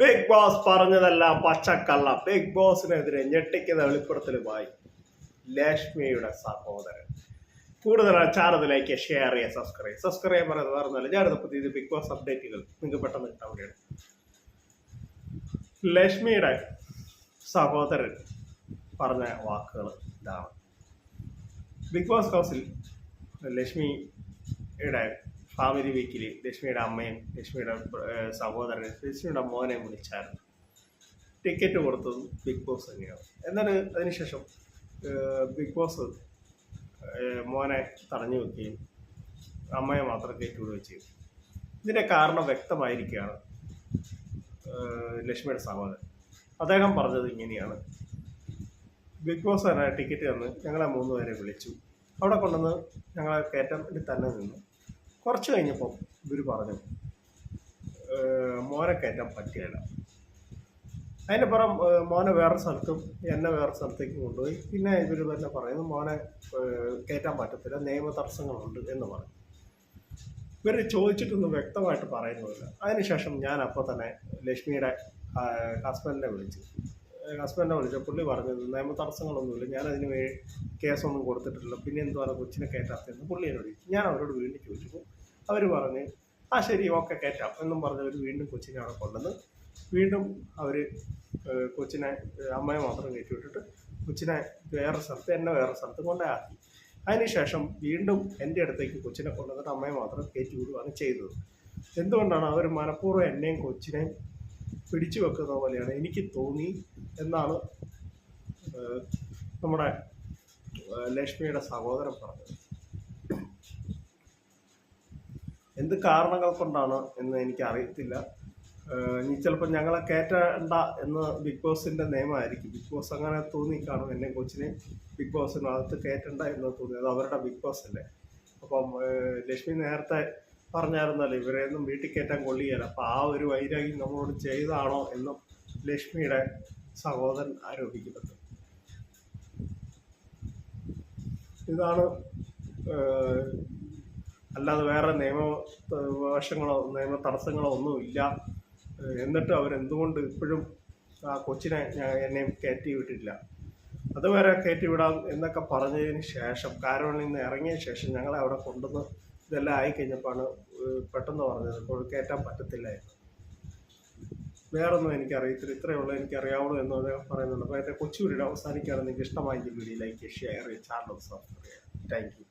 Big boss പറഞ്ഞതല്ല പച്ചക്കള്ള. Big ബോസിനെതിരെ ഞെട്ടിക്കുന്ന വെളിപ്പെടുത്തലുമായി ലക്ഷ്മിയുടെ സഹോദരൻ. കൂടുതൽ ചാനലിലേക്ക് ഷെയർ ചെയ്യുക സബ്സ്ക്രൈബ് സബ്സ്ക്രൈബ് പറയുന്നത് പറഞ്ഞാൽ ഞാനിത് പുതിയ ബിഗ് ബോസ് അപ്ഡേറ്റുകൾ നിങ്ങൾക്ക് പെട്ടെന്ന് കിട്ടാൻ വേണ്ടിയാണ് ലക്ഷ്മിയുടെ സഹോദരൻ പറഞ്ഞ വാക്കുകൾ ഇതാണ്. ബിഗ് ബോസ് ഹൗസിൽ ലക്ഷ്മിയുടെ ഫാമിലി വീക്കിൽ ലക്ഷ്മിയുടെ അമ്മയും ലക്ഷ്മിയുടെ സഹോദരനും ലക്ഷ്മിയുടെ മോനെ വിളിച്ചായിരുന്നു. ടിക്കറ്റ് കൊടുത്തതും ബിഗ് ബോസ് തന്നെയാണ്. എന്നാൽ അതിനുശേഷം ബിഗ് ബോസ് മോനെ തടഞ്ഞു വെക്കുകയും അമ്മയെ മാത്രം കയറ്റി വിടുകയും ചെയ്തു. ഇതിന്റെ കാരണം വ്യക്തമായിരിക്കുകയാണ് ലക്ഷ്മിയുടെ സഹോദരൻ. അദ്ദേഹം പറഞ്ഞത് ഇങ്ങനെയാണ്. ബിഗ് ബോസ് തന്നെ ടിക്കറ്റ് തന്ന് ഞങ്ങളെ മൂന്ന് പേരെ വിളിച്ചു. അവിടെ കൊണ്ടുവന്ന് ഞങ്ങളെ കയറ്റാൻ വേണ്ടി തന്നെ നിന്നു. കുറച്ച് കഴിഞ്ഞപ്പോൾ ഇവർ പറഞ്ഞു "ഏഹ് മോനെ കയറ്റാൻ പറ്റിയല്ല അതിന്റെ പുറം മോനെ വേറെ സ്ഥലത്തും എന്നെ വേറെ സ്ഥലത്തേക്ക് കൊണ്ടുപോയി. പിന്നെ ഇവർ തന്നെ പറയുന്നു മോനെ കയറ്റാൻ പറ്റത്തില്ല നിയമ തടസ്സങ്ങളുണ്ട് എന്ന് പറഞ്ഞു. ഇവർ ചോദിച്ചിട്ടൊന്നും വ്യക്തമായിട്ട് പറയുന്നില്ല അതിനുശേഷം ഞാൻ അപ്പോൾ തന്നെ ലക്ഷ്മിയുടെ ഹസ്ബൻഡിനെ വിളിച്ചു. ഹസ്ബൻഡിനെ വിളിച്ച പുള്ളി പറഞ്ഞത് നിയമ തടസ്സങ്ങളൊന്നുമില്ല ഞാൻ കേസൊന്നും കൊടുത്തിട്ടില്ല. പിന്നെ എന്തുവാണ് കൊച്ചിനെ കയറ്റാത്തതെന്ന് പുള്ളി എന്നോട് ചോദിച്ചു. ഞാൻ അവരോട് വീണ്ടും ചോദിച്ചു അവർ പറഞ്ഞ് ആ ശരി ഓക്കെ കയറ്റാം എന്നും പറഞ്ഞ് അവർ വീണ്ടും കൊച്ചിനെ അവിടെ കൊണ്ടുവന്ന് വീണ്ടും അവർ കൊച്ചിനെ അമ്മയെ മാത്രം കയറ്റി വിട്ടിട്ട് കൊച്ചിനെ വേറെ സ്ഥലത്ത് എന്നെ വേറെ സ്ഥലത്ത് കൊണ്ടാക്കി അതിനുശേഷം വീണ്ടും എന്റെ അടുത്തേക്ക് കൊച്ചിനെ കൊണ്ടുവന്നിട്ട് അമ്മയെ മാത്രം കയറ്റി വിടുകയാണ് ചെയ്തത്. എന്തുകൊണ്ടാണ് അവർ മനഃപൂർവം എന്നെയും കൊച്ചിനെയും പിടിച്ചു വെക്കുന്ന പോലെയാണ് എനിക്ക് തോന്നി. എന്നാണ് നമ്മുടെ ലക്ഷ്മിയുടെ സഹോദരൻ പറഞ്ഞത്. എന്ത് കാരണങ്ങൾ കൊണ്ടാണ് എന്ന് എനിക്ക് അറിയത്തില്ല ഇനി ചിലപ്പോൾ ഞങ്ങളെ കയറ്റണ്ട എന്ന് ബിഗ് ബോസിന്റെ നിയമമായിരിക്കും. ബിഗ് ബോസ് അങ്ങനെ തോന്നി കാണും എന്നെ കൊച്ചിനെ ബിഗ് ബോസിനകത്ത് കയറ്റണ്ട എന്ന് തോന്നി അത് അവരുടെ ബിഗ് ബോസ് അല്ലേ? അപ്പം ലക്ഷ്മി നേരത്തെ പറഞ്ഞായിരുന്നല്ലോ ഇവരെയൊന്നും വീട്ടിൽ കയറ്റാൻ കൊള്ളിയല്ല അപ്പോൾ ആ ഒരു വൈരാഗ്യം നമ്മളോട് ചെയ്താണോ എന്നും ലക്ഷ്മിയുടെ സഹോദരൻ ആരോപിക്കുന്നത് ഇതാണ് അല്ലാതെ വേറെ നിയമ ഏഹ്, വശങ്ങളോ നിയമ തടസ്സങ്ങളോ ഒന്നുമില്ല. എന്നിട്ട് അവരെന്തുകൊണ്ട് ഇപ്പോഴും ആ കൊച്ചിനെ എന്നെയും കയറ്റി വിട്ടില്ല അതുവരെ കയറ്റി വിടാം എന്നൊക്കെ പറഞ്ഞതിന് ശേഷം കാരവണിൽ നിന്ന് ഇറങ്ങിയ ശേഷം ഞങ്ങളെ അവിടെ കൊണ്ടുവന്ന് ഇതെല്ലാം ആയിക്കഴിഞ്ഞപ്പോഴാണ് പെട്ടെന്ന് പറഞ്ഞത് കയറ്റാൻ പറ്റത്തില്ല എന്ന് വേറൊന്നും എനിക്കറിയത്തില്ല. ഇത്രയേ ഉള്ളൂ എനിക്കറിയാവുള്ളൂ എന്ന് പറയുന്നുണ്ട്. അപ്പോൾ എന്റെ വീഡിയോ അവസാനിക്കുകയാണെങ്കിൽ നിങ്ങൾക്ക് ഇഷ്ടമായെങ്കിൽ video like share channel subscribe. Thank you.